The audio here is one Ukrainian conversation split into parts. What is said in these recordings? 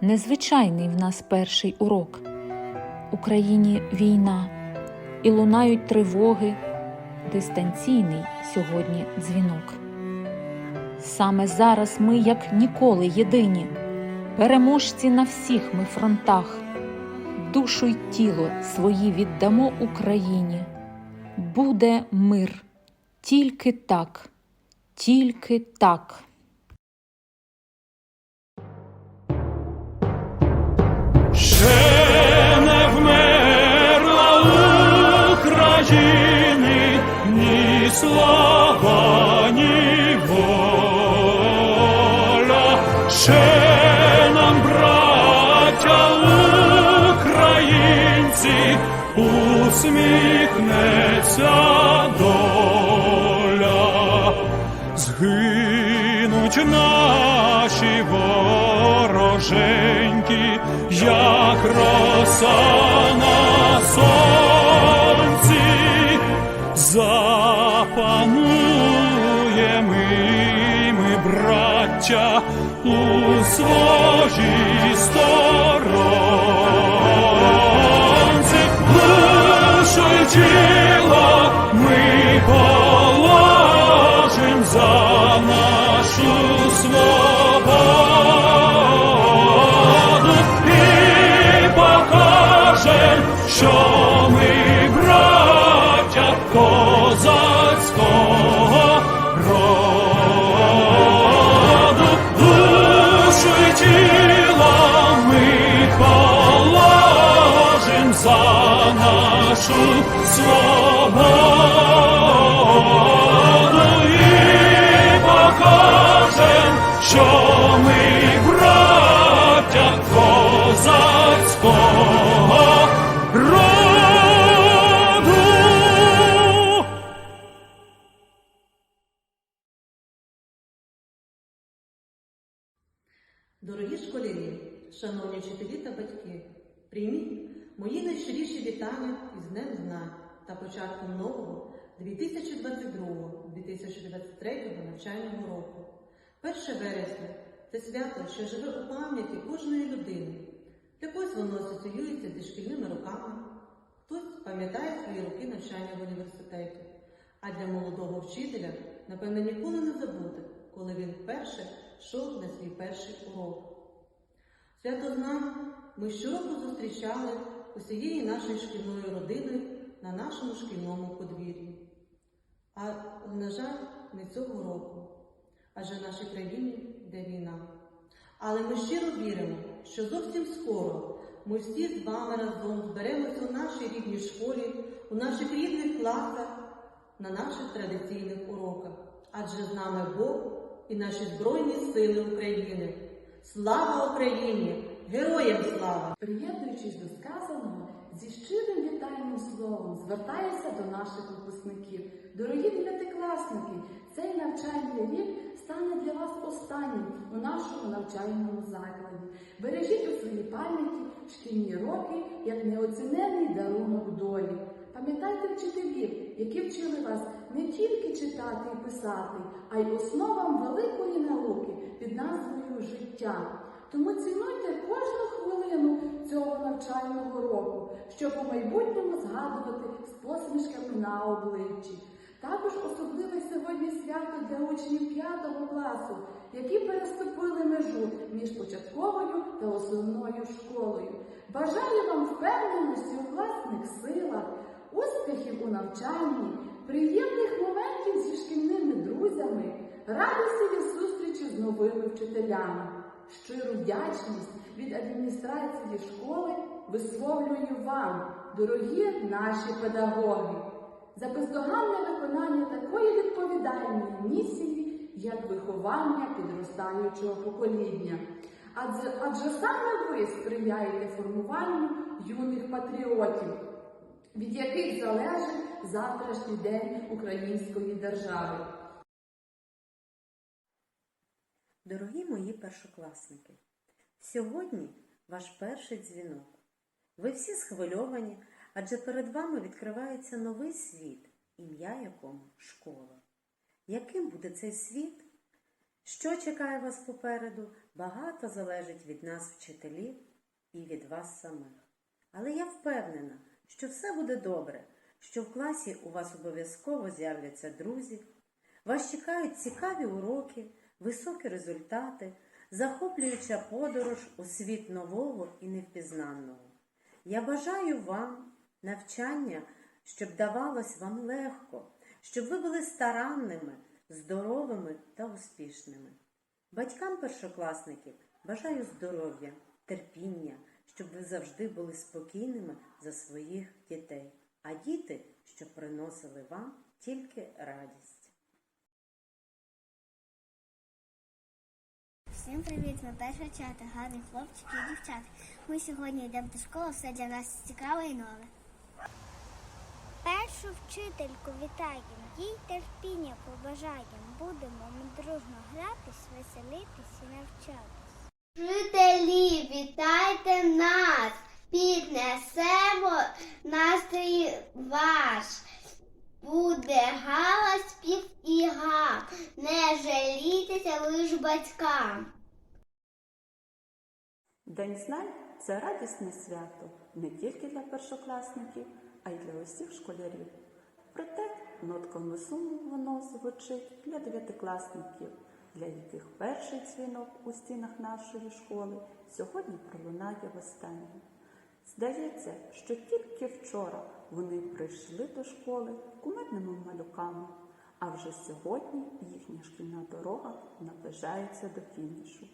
Незвичайний в нас перший урок. Україні війна, і лунають тривоги, дистанційний сьогодні дзвінок. Саме зараз ми, як ніколи, єдині, переможці на всіх ми фронтах, душу й тіло свої віддамо Україні. Буде мир, тільки так, тільки так. Ще не вмерла України ні слава. Ще нам, браття українці, усміхнеться доля. Згинуть наші вороженьки, як роса на сонці, запануємо ми, браття, у своїй сторонці, душу й тіло ми нашу свободу і покажем, що ми браття козацького роду. Дорогі школярі, шановні вчителі та батьки, прийміть мої найщиріші вітання із Днем Знань та початком нового 2022-2023 навчального року. 1 вересня це свято, що живе у пам'яті кожної людини. Для воно асоціюється зі шкільними роками, хтось пам'ятає свої роки навчання в університеті. А для молодого вчителя, напевно, ніколи не забути, коли він вперше йшов на свій перший урок. Свято знань ми щороку зустрічали усією нашою шкільною родиною на нашому шкільному подвір'ї. А, на жаль, не цього року, адже в нашій країні йде війна. Але ми щиро віримо, що зовсім скоро ми всі з вами разом зберемося у нашій рідній школі, у наших рідних класах, на наших традиційних уроках. Адже з нами Бог і наші Збройні Сили України. Слава Україні! Героям слава! Приєднуючись до сказаного, зі щирим вітальним словом звертаюся до наших випускників. Дорогі дев'ятикласники, цей навчальний рік стане для вас останнім у нашому навчальному закладі. Бережіть у своїй пам'яті шкільні роки як неоціненний дарунок долі. Пам'ятайте вчителів, які вчили вас не тільки читати і писати, а й основам великої науки під назвою життя. Тому цінуйте кожну хвилину цього навчального року, щоб у майбутньому згадувати з посмішками на обличчі. Також особливе сьогодні свято для учнів 5 класу, які переступили межу між початковою та основною школою. Бажаю вам впевненості у власних силах, успіхів у навчанні, приємних моментів зі шкільними друзями, радості від зустрічі з новими вчителями. Щиру вдячність від адміністрації школи висловлюю вам, дорогі наші педагоги, за бездоганне виконання такої відповідальної місії, як виховання підростаючого покоління. Адже, адже саме ви сприяєте формуванню юних патріотів, від яких залежить завтрашній день української держави. Дорогі першокласники, сьогодні ваш перший дзвінок. Ви всі схвильовані, адже перед вами відкривається новий світ, ім'я якому школа. Яким буде цей світ? Що чекає вас попереду, багато залежить від нас, вчителів, і від вас самих. Але я впевнена, що все буде добре, що в класі у вас обов'язково з'являться друзі, вас чекають цікаві уроки, високі результати, захоплююча подорож у світ нового і невпізнанного. Я бажаю вам навчання, щоб давалось вам легко, щоб ви були старанними, здоровими та успішними. Батькам першокласників бажаю здоров'я, терпіння, щоб ви завжди були спокійними за своїх дітей, а діти, щоб приносили вам тільки радість. Всім привіт! Ми перша чата, гарні хлопчики і дівчата. Ми сьогодні йдемо до школи, все для нас цікаве і нове. Першу вчительку вітаємо, їй терпіння побажаємо. Будемо ми дружно гратись, веселитись і навчатись. Вчителі, вітайте нас! Піднесемо настрій ваш. Буде галас, спів і. Не жалійтеся лиш батькам. День знань це радісне свято не тільки для першокласників, а й для усіх школярів. Проте нотками суму воно звучить для дев'ятикласників, для яких перший дзвінок у стінах нашої школи сьогодні пролунає востаннє. Здається, що тільки вчора вони прийшли до школи кумедними малюками, а вже сьогодні їхня шкільна дорога наближається до фінішу.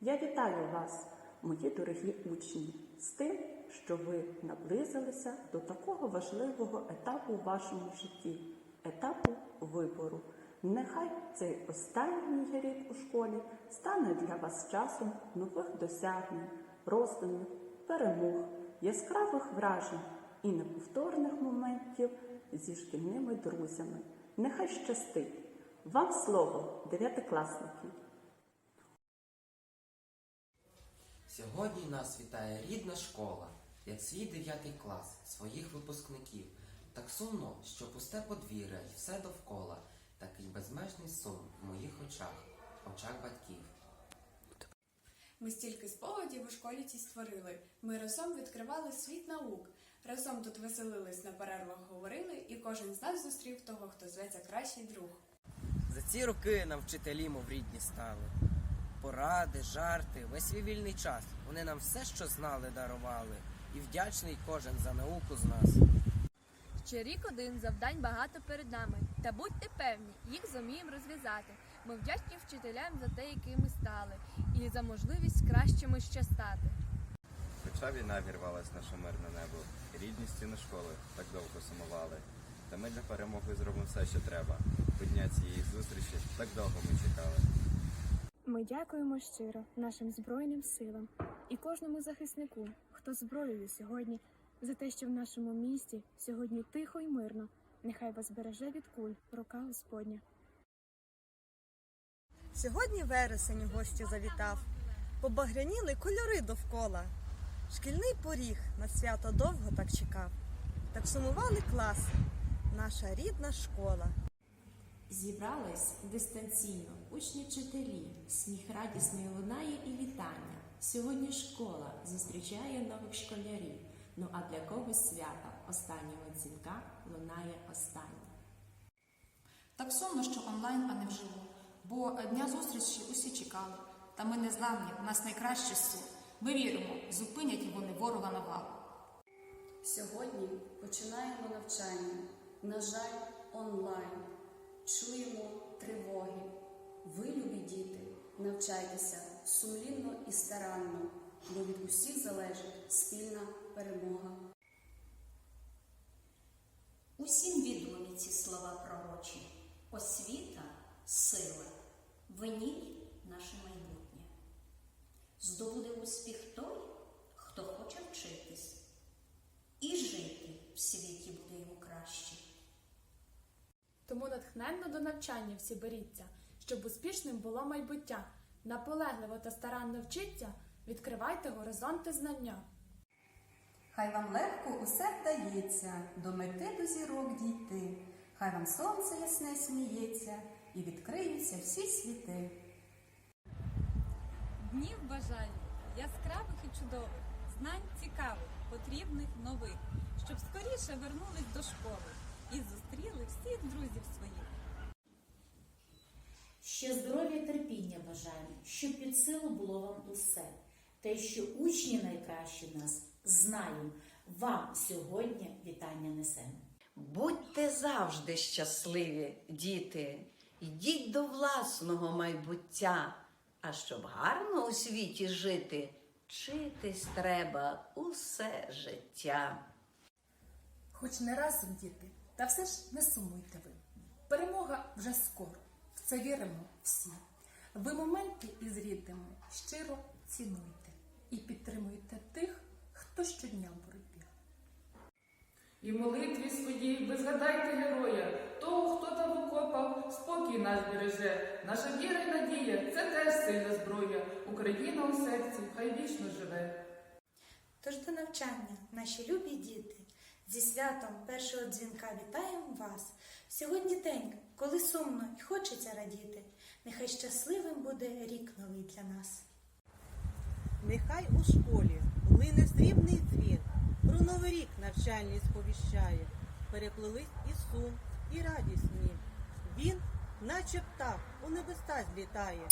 Я вітаю вас, мої дорогі учні, з тим, що ви наблизилися до такого важливого етапу у вашому житті етапу вибору. Нехай цей останній рік у школі стане для вас часом нових досягнень, роздумів, перемог, яскравих вражень і неповторних моментів зі шкільними друзями. Нехай щастить! Вам слово, дев'ятикласники! Сьогодні нас вітає рідна школа, як свій дев'ятий клас, своїх випускників. Так сумно, що пусте подвір'я і все довкола, такий безмежний сум в моїх очах, очах батьків. Ми стільки спогадів у школі цій створили. Ми разом відкривали світ наук. Разом тут веселились на перервах, говорили, і кожен з нас зустрів того, хто зветься кращий друг. За ці роки нам вчителі, мов рідні стали. Поради, жарти, весь свій вільний час. Вони нам все, що знали, дарували. І вдячний кожен за науку з нас. Ще рік один завдань багато перед нами. Та будьте певні, їх зуміємо розв'язати. Ми вдячні вчителям за те, якими стали, і за можливість кращими ще стати. Хоча війна вірвалась наше мирне небо, рідні стіни школи так довго сумували. Та ми для перемоги зробимо все, що треба. Бо дня цієї зустрічі так довго ми чекали. Ми дякуємо щиро нашим Збройним силам і кожному захиснику, хто зброєю сьогодні, за те, що в нашому місті сьогодні тихо й мирно. Нехай вас береже від куль рука Господня. Сьогодні вересень у гості завітав, побагряніли кольори довкола. Шкільний поріг на свято довго так чекав. Так сумували класи, наша рідна школа. Зібрались дистанційно учні вчителі, сміх радісний лунає і вітання. Сьогодні школа зустрічає нових школярів. Ну а для когось свята останнього дзвінка лунає останнє. Так сумно, що онлайн, а не вживу. Бо дня зустрічі усі чекали. Та ми не зламні, у нас найкраще сил. Ми віримо, зупинять вони ворога навалу. Сьогодні починаємо навчання. На жаль, онлайн. Чуємо тривоги. Ви, любі діти, навчайтеся сумлінно і старанно, бо від усіх залежить спільна перемога. Усім відомі ці слова пророчі. Освіта сила. В ній наше майбутнє. Здобуде успіх той, хто хоче вчитись, і жити в світі буде йому краще. Тому натхненно до навчання всі беріться, щоб успішним було майбуття. Наполегливо та старанно вчиться, відкривайте горизонти знання. Хай вам легко усе вдається, до мети до зірок дійти. Хай вам сонце ясне сміється і відкриються всі світи. Днів бажань яскравих і чудових, знань цікавих, потрібних нових, щоб скоріше вернулись до школи і зустріли всіх друзів своїх. Ще здоров'я і терпіння бажаємо, щоб під силу було вам усе. Те, що учні найкращі нас, знаємо, вам сьогодні вітання несемо. Будьте завжди щасливі, діти, йдіть до власного майбуття. А щоб гарно у світі жити, вчитись треба усе життя. Хоч не разом, діти, та все ж не сумуйте ви. Перемога вже скоро, в це віримо всі. Ви моменти із рідними щиро цінуйте і підтримуйте тих, хто щодня в боротьбі. І молитві своїй ви згадайте героя, того, хто там в окопах, спокій наш береже. Наша віра і надія це теж сильна зброя. Україна у серці хай вічно живе. Тож до навчання, наші любі діти, зі святом першого дзвінка вітаємо вас. Сьогодні день, коли сумно і хочеться радіти. Нехай щасливим буде рік новий для нас. Нехай у школі лине срібний дзвін, про новий рік навчальний сповіщає. Переплились і сум, і радісні. Він, наче птах, у небеса злітає.